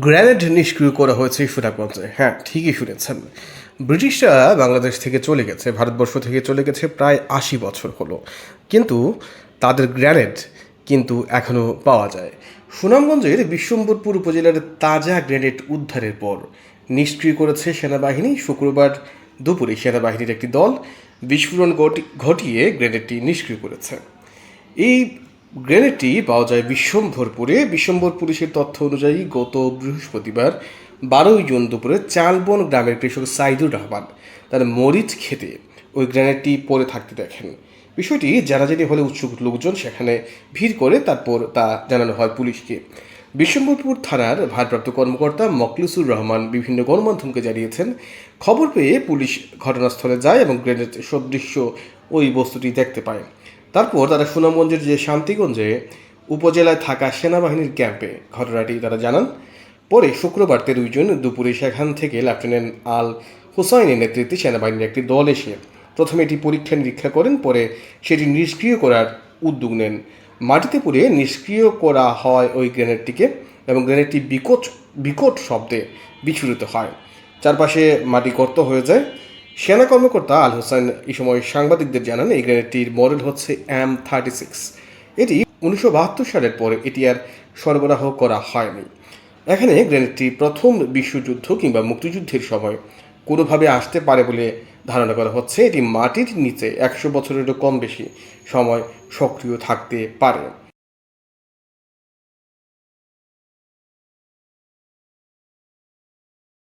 Grenade নিষ্ক্রিয় করা হয়েছে সুনামগঞ্জে হ্যাঁ ঠিকই শুনেছেন। ব্রিটিশরা বাংলাদেশ থেকে চলে গেছে, ভারতবর্ষ থেকে চলে গেছে প্রায় আশি বছর হলো। কিন্তু তাদের গ্রেনেড কিন্তু এখনও পাওয়া যায়। সুনামগঞ্জের বিশ্বম্বরপুর উপজেলার তাজা গ্রেনেড উদ্ধারের পর নিষ্ক্রিয় করেছে সেনাবাহিনী। শুক্রবার দুপুরে সেনাবাহিনীর একটি দল বিস্ফোরণ ঘটি- ঘটিয়ে গ্রেনেডটি নিষ্ক্রিয় করেছে। এই গ্রেনেডটি পাওয়া যায় বিশ্বম্ভরপুরে। বিশ্বম্ভর পুলিশের তথ্য অনুযায়ী গত বৃহস্পতিবার বারোই জুন দুপুরে চালবন গ্রামের কৃষক সাইদুর রহমান তার মরিচ খেতে ওই গ্রেনেডটি পড়ে থাকতে দেখেন। বিষয়টি জানাজানি হলে উৎসুক লোকজন সেখানে ভিড় করে তারপর তা জানানো হয় পুলিশকে। বিশ্বম্ভরপুর থানার ভারপ্রাপ্ত কর্মকর্তা মকলিসুর রহমান বিভিন্ন গণমাধ্যমকে জানিয়েছেন, খবর পেয়ে পুলিশ ঘটনাস্থলে যায় এবং গ্রেনেড সদৃশ্য ওই বস্তুটি দেখতে পায়। তারপর তারা সুনামগঞ্জের যে শান্তিগঞ্জে উপজেলায় থাকা সেনাবাহিনীর ক্যাম্পে ঘটনাটি তারা জানান। পরে শুক্রবার তেরোই জুন দুপুরে সেখান থেকে লেফটেন্যান্ট আল হুসাইনের নেতৃত্বে সেনাবাহিনীর একটি দল এসে প্রথমে এটি পরীক্ষা নিরীক্ষা করেন, পরে সেটি নিষ্ক্রিয় করার উদ্যোগ নেন। মাটিতে পুড়ে নিষ্ক্রিয় করা হয় ওই গ্রেনেডটিকে এবং গ্রেনেডটি বিকট বিকট শব্দে বিচ্ছুরিত হয়। চারপাশে মাটি গর্ত হয়ে যায়। সেনা কর্মকর্তা আল হোসেন এই সময় সাংবাদিকদের জানান, এই গ্রেনেডটির মডেল হচ্ছে এম থার্টি সিক্স। এটি উনিশশো বাহাত্তর সালের পরে এটি আর সরবরাহ করা হয়নি। এখানে গ্রেনেডটি প্রথম বিশ্বযুদ্ধ কিংবা মুক্তিযুদ্ধের সময় কোনোভাবে আসতে পারে বলে ধারণা করা হচ্ছে। এটি মাটির নিচে একশো বছরেরও কম বেশি সময় সক্রিয় থাকতে পারে।